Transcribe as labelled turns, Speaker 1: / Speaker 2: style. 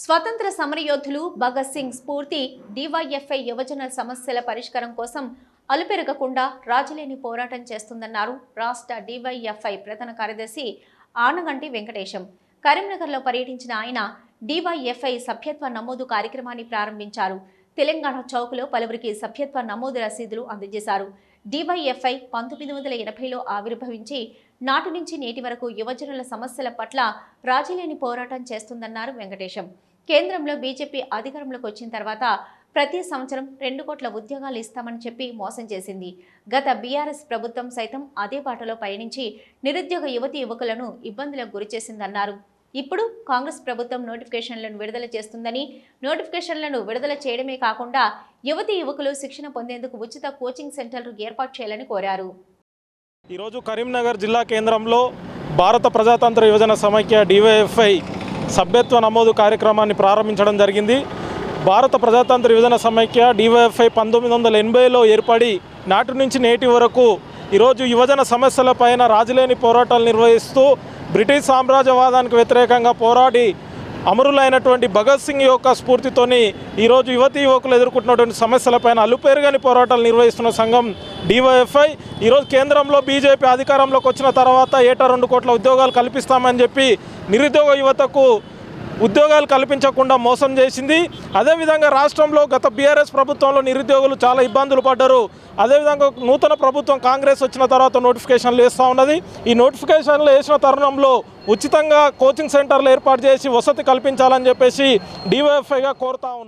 Speaker 1: స్వతంత్ర సమరయోధులు భగత్ సింగ్ స్ఫూర్తి డివైఎఫ్ఐ యువజన సమస్యల పరిష్కారం కోసం అలుపెరగకుండా రాజులేని పోరాటం చేస్తుందన్నారు రాష్ట్ర డివైఎఫ్ఐ ప్రధాన కార్యదర్శి ఆనగంటి వెంకటేశం. కరీంనగర్లో పర్యటించిన ఆయన డివైఎఫ్ఐ సభ్యత్వ నమోదు కార్యక్రమాన్ని ప్రారంభించారు. తెలంగాణ చౌక్లో పలువురికి సభ్యత్వ నమోదు రసీదులు అందజేశారు. డివైఎఫ్ఐ పంతొమ్మిది వందల ఎనభైలో ఆవిర్భవించి నాటి నుంచి నేటి వరకు యువజనుల సమస్యల పట్ల రాజీలేని పోరాటం చేస్తుందన్నారు వెంకటేశం. కేంద్రంలో బీజేపీ అధికారంలోకి వచ్చిన తర్వాత ప్రతి సంవత్సరం రెండు కోట్ల ఉద్యోగాలు ఇస్తామని చెప్పి మోసం చేసింది. గత బీఆర్ఎస్ ప్రభుత్వం సైతం అదే బాటలో పయనించి నిరుద్యోగ యువతి యువకులను ఇబ్బందులకు గురిచేసిందన్నారు ఇప్పుడు కాంగ్రెస్ ప్రభుత్వం నోటిఫికేషన్లను విడుదల చేస్తుందని నోటిఫికేషన్లను విడుదల చేయడమే కాకుండా యువతి యువకులు శిక్షణ పొందేందుకు ఉచిత కోచింగ్ సెంటర్లు ఏర్పాటు చేయాలని కోరారు.
Speaker 2: ఈరోజు కరీంనగర్ జిల్లా కేంద్రంలో భారత ప్రజాతంత్ర యువజన సమైక్య డివైఎఫ్ఐ సభ్యత్వ నమోదు కార్యక్రమాన్ని ప్రారంభించడం జరిగింది. భారత ప్రజాతంత్ర విభజన సమైక్య డివైఎఫ్ఐ పంతొమ్మిది వందల ఎనభైలో ఏర్పడి నాటి నుంచి నేటి వరకు ఈరోజు యువజన సమస్యలపైన రాజులేని పోరాటాలు నిర్వహిస్తూ బ్రిటిష్ సామ్రాజ్యవాదానికి వ్యతిరేకంగా పోరాడి అమరులైనటువంటి భగత్ సింగ్ యొక్క స్ఫూర్తితోని ఈరోజు యువతి యువకులు ఎదుర్కొంటున్నటువంటి సమస్యలపైన అలుపేరుగాని పోరాటాలు నిర్వహిస్తున్న సంఘం డివైఎఫ్ఐ. ఈరోజు కేంద్రంలో బీజేపీ అధికారంలోకి వచ్చిన తర్వాత ఏటా రెండు కోట్ల ఉద్యోగాలు కల్పిస్తామని చెప్పి నిరుద్యోగ యువతకు ఉద్యోగాలు కల్పించకుండా మోసం చేసింది. అదేవిధంగా రాష్ట్రంలో గత బీఆర్ఎస్ ప్రభుత్వంలో నిరుద్యోగులు చాలా ఇబ్బందులు పడ్డారు. అదేవిధంగా నూతన ప్రభుత్వం కాంగ్రెస్ వచ్చిన తర్వాత నోటిఫికేషన్లు వేస్తూ ఉన్నది. ఈ నోటిఫికేషన్లు వేసిన తరుణంలో ఉచితంగా కోచింగ్ సెంటర్లు ఏర్పాటు చేసి వసతి కల్పించాలని చెప్పేసి డివైఎఫ్ఐగా కోరుతా ఉన్నాం.